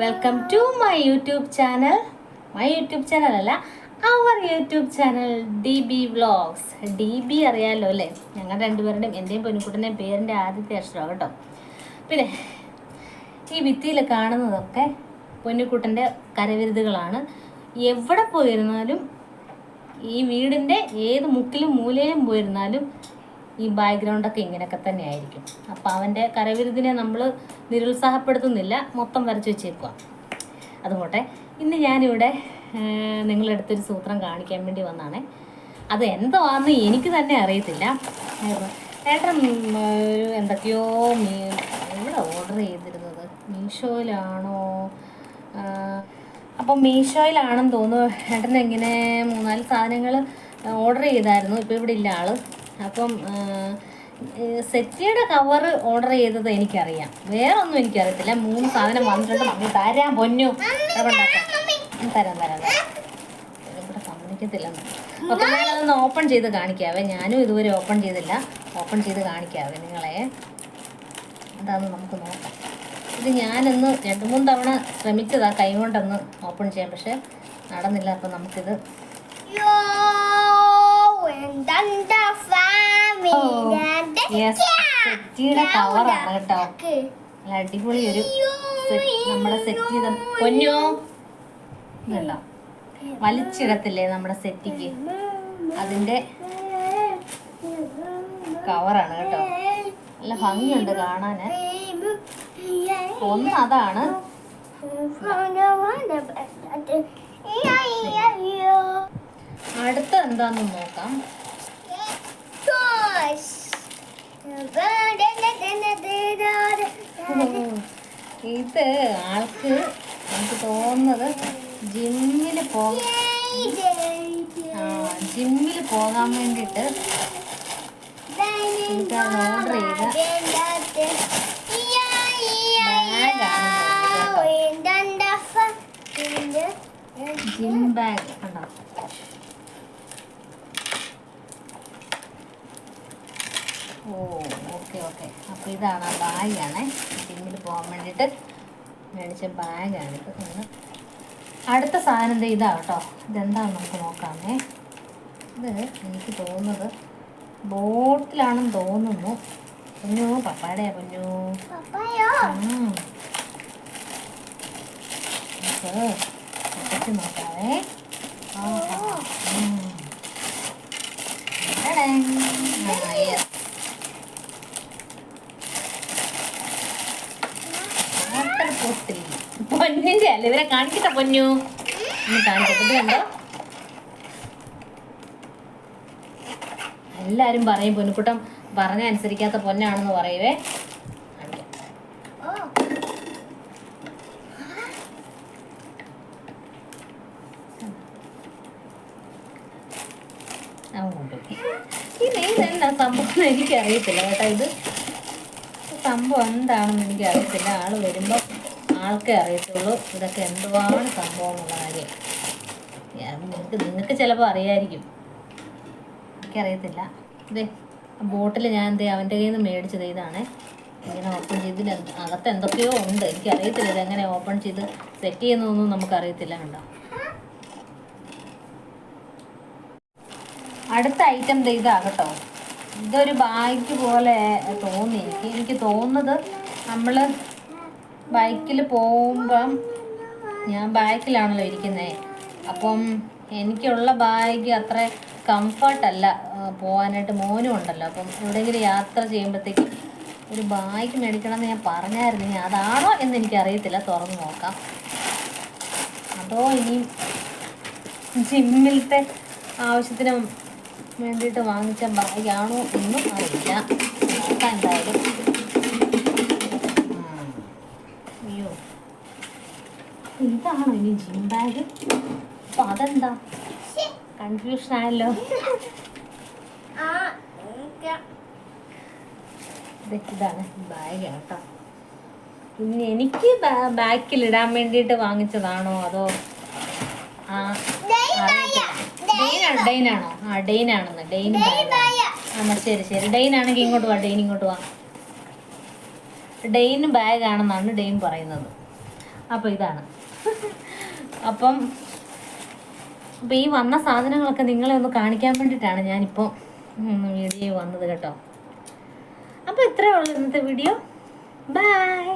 Welcome to my YouTube channel my YouTube channel അല്ല അവർ YouTube channel D B vlogs D B അറിയാലോ അല്ലേ? ഞങ്ങൾ രണ്ടുപേരുടെയും എന്റെയും പൊന്നുക്കുട്ടന്റെയും പേരിന്റെ ആദ്യത്തെ അക്ഷരം കേട്ടോ. പിന്നെ ഈ ഭിത്തിയിൽ കാണുന്നതൊക്കെ പൊന്നുക്കുട്ടന്റെ കരവിരുതുകളാണ്. എവിടെ പോയിരുന്നാലും ഈ വീടിന്റെ ഏത് മുക്കിലും മൂലയിലും പോയിരുന്നാലും ഈ ബാക്ക്ഗ്രൗണ്ടൊക്കെ ഇങ്ങനെയൊക്കെ തന്നെ ആയിരിക്കും അപ്പോൾ അവന്റെ കരവിരുതിനെ നമ്മൾ നിരുത്സാഹപ്പെടുത്തുന്നില്ല. മൊത്തം വരച്ചു വെച്ചേക്കുക അതുകൊട്ടെ ഇന്ന് ഞാനിവിടെ നിങ്ങളെടുത്തൊരു സൂത്രം കാണിക്കാൻ വേണ്ടി വന്നാണ്. അത് എന്തുവാന്ന് എനിക്ക് തന്നെ അറിയത്തില്ല. ഏട്ടൻ ഒരു എന്തൊക്കെയോ മീ എവിടെ ഓർഡർ ചെയ്തിരുന്നത്? മീഷോയിലാണോ? അപ്പോൾ അപ്പം മീഷോയിലാണെന്ന് തോന്നുന്നു ഏട്ടൻ ഇങ്ങനെ മൂന്നാൽ സാധനങ്ങൾ ഓർഡർ ചെയ്തായിരുന്നു. ഇപ്പോൾ ഇവിടെ ഇല്ല ആൾ. അപ്പം സെറ്റിയുടെ കവർ ഓർഡർ ചെയ്തത് എനിക്കറിയാം. വേറെ ഒന്നും എനിക്കറിയത്തില്ല. മൂന്ന് സാധനം വന്നിട്ടുണ്ട്. മമ്മി തരാം പൊന്നു. തരാം. തരാം തരാം ഇവിടെ സമ്മതിക്കത്തില്ല അപ്പം ഞാനതൊന്ന് ഓപ്പൺ ചെയ്ത് കാണിക്കാവേ. ഞാനും ഇതുവരെ ഓപ്പൺ ചെയ്തില്ല. ഓപ്പൺ ചെയ്ത് കാണിക്കാവേ നിങ്ങളെ. അതാന്ന് നമുക്ക് നോക്കാം. ഇത് ഞാനൊന്ന് രണ്ട് മൂന്ന് തവണ ശ്രമിച്ചതാ കൈ കൊണ്ടൊന്ന് ഓപ്പൺ ചെയ്യാൻ. പക്ഷെ നടന്നില്ല. അപ്പം നമുക്കിത് സെറ്റിയുടെ കവറാണ് കേട്ടോ. അടിപൊളി ഒരു നമ്മുടെ സെറ്റ് ചെയ്ത പൊന്നോ? ഇതുണ്ടോ വലിച്ചിടത്തില്ലേ നമ്മുടെ സെറ്റിക്ക്? അതിന്റെ കവറാണ് കേട്ടോ. നല്ല ഭംഗിയുണ്ട് കാണാന്. ഒന്ന് അതാണ്. എന്താന്ന് നോക്കാം. ഇത് ആൾക്ക് എനിക്ക് തോന്നുന്നത് ജിമ്മിൽ പോ ജിമ്മിൽ പോകാൻ വേണ്ടിയിട്ട് എനിക്കത് ഓർഡർ ചെയ്ത? ജിം ബാഗ് കണ്ടോ ഓ ഓക്കെ ഓക്കെ. അപ്പോൾ ഇതാണ് ആ ബാഗാണേ. ജിമ്മിൽ പോകാൻ വേണ്ടിയിട്ട് മേടിച്ച ബാഗാണ്. ഇപ്പോൾ ഒന്ന് അടുത്ത സാധനം എന്താ ഇതാ കേട്ടോ. ഇതെന്താണെന്ന് നമുക്ക് നോക്കാമേ. ഇത് എനിക്ക് തോന്നുന്നത് ബോട്ടിലാണെന്ന് തോന്നുന്നു. കുഞ്ഞു പപ്പാടയാ കുഞ്ഞു. നമുക്ക് നോക്കാവേ. ആ, പൊന്നിന്റെ അല്ല? ഇവരെ കാണിക്കട്ടെ പൊന്നു. ഒന്ന് കാണിക്കട്ടെ. കണ്ടോ? എല്ലാരും പറയും പൊന്നുക്കുട്ടം പറഞ്ഞ അനുസരിക്കാത്ത പൊന്നാണെന്ന് പറയുവേ. സംഭവം എനിക്കറിയത്തില്ല കേട്ടാ ഇത്. സംഭവം എന്താണെന്ന് എനിക്ക് അറിയത്തില്ല ആൾ വരുമ്പോൾ ആൾക്കേ അറിയത്തുള്ളൂ ഇതൊക്കെ എന്തുവാണ് സംഭവം എന്നുള്ള കാര്യം നിങ്ങൾക്ക് നിങ്ങൾക്ക് ചിലപ്പോൾ അറിയായിരിക്കും. എനിക്കറിയത്തില്ല. ഇതേ ബോട്ടിൽ ഞാൻ എന്തേ അവന്റെ കയ്യിൽ നിന്ന് മേടിച്ചത് ഇതാണ്. ഇങ്ങനെ ഓപ്പൺ ചെയ്ത് അകത്ത് എന്തൊക്കെയോ ഉണ്ട്. എനിക്കറിയത്തില്ല ഇതെങ്ങനെ ഓപ്പൺ ചെയ്ത് സെറ്റ് ചെയ്യുന്നതൊന്നും നമുക്കറിയത്തില്ല കണ്ടോ. അടുത്ത ഐറ്റം ദേ ഇതാ കേട്ടോ. ഇതൊരു ബാഗ് പോലെ തോന്നി. എനിക്ക് എനിക്ക് തോന്നുന്നത് നമ്മൾ ബൈക്കിൽ പോകുമ്പം ഞാൻ ബാക്കിലാണല്ലോ ഇരിക്കുന്നത് അപ്പം എനിക്കുള്ള ബാഗ് അത്ര കംഫർട്ടല്ല പോകാനായിട്ട് മോനും ഉണ്ടല്ലോ. അപ്പം എവിടെയെങ്കിലും യാത്ര ചെയ്യുമ്പോഴത്തേക്കും ഒരു ബാഗ് മേടിക്കണം എന്ന് ഞാൻ പറഞ്ഞായിരുന്നു. ഇനി അതാണോ എന്ന് എനിക്കറിയത്തില്ല. തുറന്ന് നോക്കാം. അതോ ഇനി ജിമ്മിലത്തെ ആവശ്യത്തിന് വേണ്ടിയിട്ട് വാങ്ങിച്ച ബാഗാണോ എന്നും അറിയില്ല. നോക്കാം എന്തായാലും. ഇതാണോ ഇനി ജിം ബാഗ്? അപ്പൊ അതെന്താ? കൺഫ്യൂഷൻ ആയല്ലോ ഇതാണ് ബാഗ് കേട്ടോ ഇനി എനിക്ക് ബാക്കിൽ ഇടാൻ വേണ്ടിട്ട് വാങ്ങിച്ചതാണോ അതോ? ആ. ഡെയിനാണോ? ആ ഡെയിനാണെന്ന് ഡെയിൻ ആ ശരി ശരി. ഡെയിൻ ആണെങ്കിൽ ഇങ്ങോട്ട് വാ ഡെയിൻ ഇങ്ങോട്ട് വാ. ഡെയിൻ ബാഗ് ആണെന്നാണ് ഡെയിൻ പറയുന്നത്. അപ്പോൾ ഇതാണ്. അപ്പം അപ്പം ഈ വന്ന സാധനങ്ങളൊക്കെ നിങ്ങളെ ഒന്ന് കാണിക്കാൻ വേണ്ടിയിട്ടാണ് ഞാനിപ്പോൾ വീഡിയോ വന്നത് കേട്ടോ. അപ്പോൾ ഇത്രയേ ഉള്ളൂ ഇന്നത്തെ വീഡിയോ ബൈ